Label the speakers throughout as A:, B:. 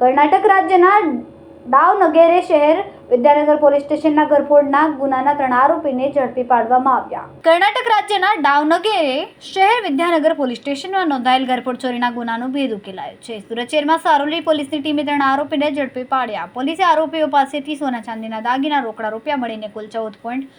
A: કર્ણાટક રાજ્યના દાવનગેરે શહેર વિદ્યાનગર પોલીસ સ્ટેશનના ગરફોડના ગુનાના ત્રણ આરોપીને ઝડપી પાડવામાં આવ્યા. કર્ણાટક રાજ્યના દાવનગેરે શહેર વિદ્યાનગર પોલીસ સ્ટેશનમાં નોંધાયેલ ગરફોડ ચોરીના ગુનાનો ભેદ ઉકેલાયો છે. સુરત શહેરમાં સારોલી પોલીસની ટીમે ત્રણ આરોપીને ઝડપી પાડ્યા. પોલીસે આરોપીઓ પાસેથી સોના ચાંદીના દાગીના રોકડા રૂપિયા મળીને કુલ ચૌદ પોઈન્ટ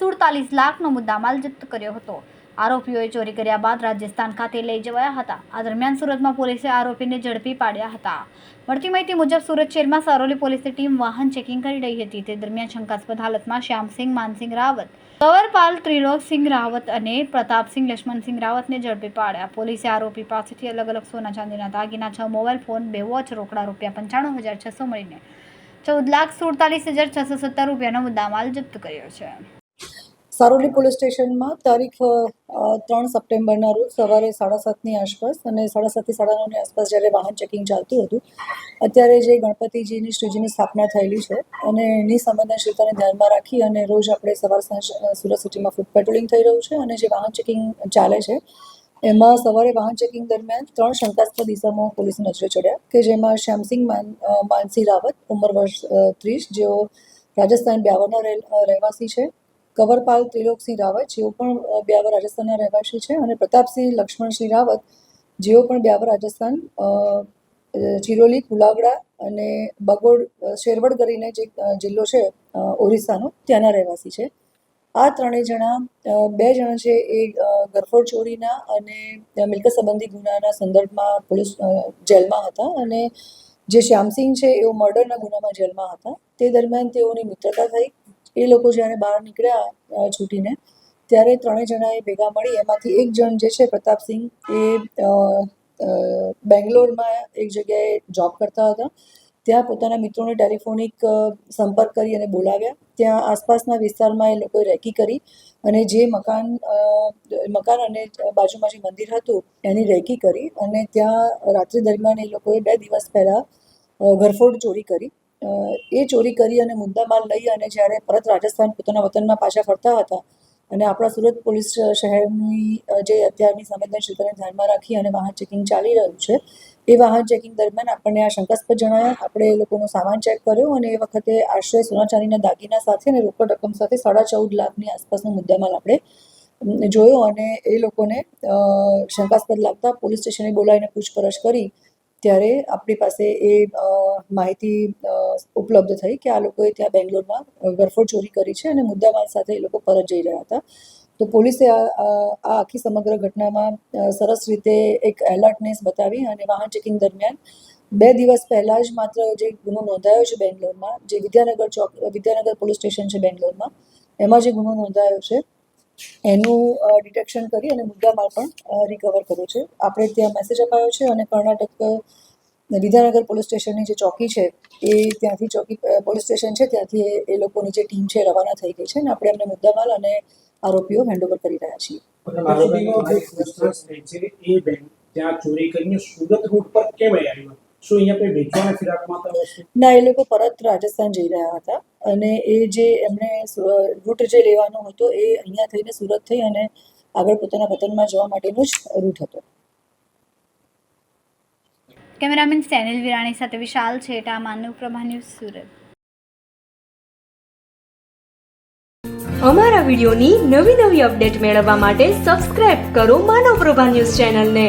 A: સુડતાલીસ લાખનો મુદ્દામાલ જપ્ત કર્યો હતો. આરોપીઓએ ચોરી કર્યા બાદ રાજસ્થાન ખાતે લઈ જવાયા હતા. આ દરમિયાન સુરતમાં પોલીસે આરોપીને ઝડપી પાડ્યા હતા. મળતી માહિતી મુજબ સુરત શહેરમાં સારોલી પોલીસની ટીમ વાહન ચેકિંગ કરી રહી હતી. તે દરમિયાન શંકાસ્પદ હાલતમાં શ્યામસિંહ, માનસિંહ રાવત, કંવરપાલ, ત્રિલોકસિંહ રાવત અને પ્રતાપસિંહ, લક્ષ્મણસિંહ રાવતને ઝડપી પાડ્યા. પોલીસે આરોપી પાસેથી અલગ અલગ સોના ચાંદીના દાગીના, છ મોબાઈલ ફોન, બે વોચ, રોકડા રૂપિયા પંચાણું હજાર છસો મળીને ચૌદ લાખ સુડતાલીસ હજાર છસો સત્તર રૂપિયાનો મુદ્દામાલ જપ્ત કર્યો છે.
B: સારોલી પોલીસ સ્ટેશનમાં તારીખ ત્રણ સપ્ટેમ્બરના રોજ સવારે સાડા સાતની આસપાસ અને સાડા સાતથી સાડા નવની આસપાસ જ્યારે વાહન ચેકિંગ ચાલતું હતું, અત્યારે જે ગણપતિજીની શ્રીજીની સ્થાપના થયેલી છે અને એની સંવેદનશીલતાને ધ્યાનમાં રાખી અને રોજ આપણે સવાર સાંજ સુરત સિટીમાં ફૂડ પેટ્રોલિંગ થઈ રહ્યું છે અને જે વાહન ચેકિંગ ચાલે છે, એમાં સવારે વાહન ચેકિંગ દરમિયાન ત્રણ શંકાસ્પદ ઇસમો પોલીસની નજરે ચડ્યા કે જેમાં શ્યામસિંહ માન માનસિંહ માનસી રાવત ઉંમર વર્ષ ત્રીસ, જેઓ રાજસ્થાન બ્યાવરના રહેવાસી છે કંવરપાલ ત્રિલોકસિંહ રાવત, જેઓ પણ બ્યાવર રાજસ્થાનના રહેવાસી છે અને પ્રતાપસિંહ લક્ષ્મણસિંહ રાવત, જેઓ પણ બ્યાવર રાજસ્થાન ચિરોલી, કુલાવડા અને બગોડ શેરવડ કરીને જે જિલ્લો છે ઓરિસ્સાનો, ત્યાંના રહેવાસી છે. આ ત્રણેય જણા બે જણા છે એ ગરફોડ ચોરીના અને મિલકત સંબંધી ગુનાના સંદર્ભમાં પોલીસ જેલમાં હતા અને જે શ્યામસિંહ છે એઓ મર્ડરના ગુનામાં જેલમાં હતા. તે દરમિયાન તેઓની મિત્રતા થઈ એ લોકો જ્યારે બહાર નીકળ્યા છૂટીને, ત્યારે ત્રણેય જણાએ ભેગા મળી. એમાંથી એક જણ જે છે, પ્રતાપસિંહ, એ બેંગ્લોરમાં એક જગ્યાએ જોબ કરતા હતા. ત્યાં પોતાના મિત્રોને ટેલિફોનિક સંપર્ક કરી અને બોલાવ્યા. ત્યાં આસપાસના વિસ્તારમાં એ લોકોએ રેકી કરી અને જે મકાન મકાન અને બાજુમાં જે મંદિર હતું, એની રેકી કરી અને ત્યાં રાત્રિ દરમિયાન એ લોકોએ બે દિવસ પહેલાં ઘરફોડ ચોરી કરી. એ ચોરી કરી અને મુદ્દામાલ લઈ અને જ્યારે પરત રાજસ્થાન પોતાના વતનમાં પાછા ફરતા હતા અને આપણા સુરત પોલીસ શહેરની જે અત્યારની સંવેદનશીલતાને ધ્યાનમાં રાખી અને વાહન ચેકિંગ ચાલી રહ્યું છે, એ વાહન ચેકિંગ દરમિયાન આપણને આ શંકાસ્પદ જણાયા. આપણે એ લોકોનો સામાન ચેક કર્યો અને એ વખતે આશરે સોના ચાંદીના દાગીના સાથે અને રોકડ રકમ સાથે સાડા ચૌદ લાખની આસપાસનો મુદ્દામાલ આપણે જોયો અને એ લોકોને શંકાસ્પદ લાગતા પોલીસ સ્ટેશને બોલાવીને પૂછપરછ કરી ત્યારે આપણી પાસે એ માહિતી ઉપલબ્ધ થઈ કે આ લોકોએ ત્યાં બેંગ્લોરમાં ગરફોડ ચોરી કરી છે અને મુદ્દામાલ સાથે એ લોકો પરત જઈ રહ્યા હતા. તો પોલીસે આ આખી સમગ્ર ઘટનામાં સરસ રીતે એક એલર્ટનેસ બતાવી અને વાહન ચેકિંગ દરમિયાન બે દિવસ પહેલાં જ માત્ર જે ગુનો નોંધાયો છે બેંગ્લોરમાં, જે વિદ્યાનગર ચોક, વિદ્યાનગર પોલીસ સ્ટેશન છે બેંગ્લોરમાં, એમાં જે ગુનો નોંધાયો છે એનું ડિટેક્શન કરી અને મુદ્દામાલ પણ રિકવર કર્યો છે. આપણે ત્યાં મેસેજ અપાયો છે અને કર્ણાટક વિદ્યાનગર પોલીસ સ્ટેશનની જે ચોકી છે, એ ત્યાંથી ચોકી પોલીસ સ્ટેશન છે, ત્યાંથી એ- લોકોની જે ટીમ છે રવાના થઈ ગઈ છે અને આપણે એમને મુદ્દામાલ અને આરોપીઓ હેન્ડઓવર કરી રહ્યા છીએ.
C: ત્યાં ચોરી કરીને સુરત રૂટ પર કેમ આવ્યો? શું અહીંયા કોઈ વેચવાના ફિરાકમાં હતા વસ્તુ?
B: ના એ લોકો પરત રાજસ્થાન જઈ રહ્યા હતા અને એ જે એમણે રૂટ જે લેવાનો હતો એ અહીંયા થઈને સુરત થઈ અને આગળ પોતાના વતનમાં જવા માટેનો જ રૂટ હતો.
A: કેમેરામેન સેનિલ વિરાણી સાથે વિશાલ છેટા માનવ પ્રભા ન્યૂઝ સુરત.
D: અમારા વિડીયોની નવી નવી અપડેટ મેળવવા માટે સબસ્ક્રાઇબ કરો માનવ પ્રભા ન્યૂઝ ચેનલને.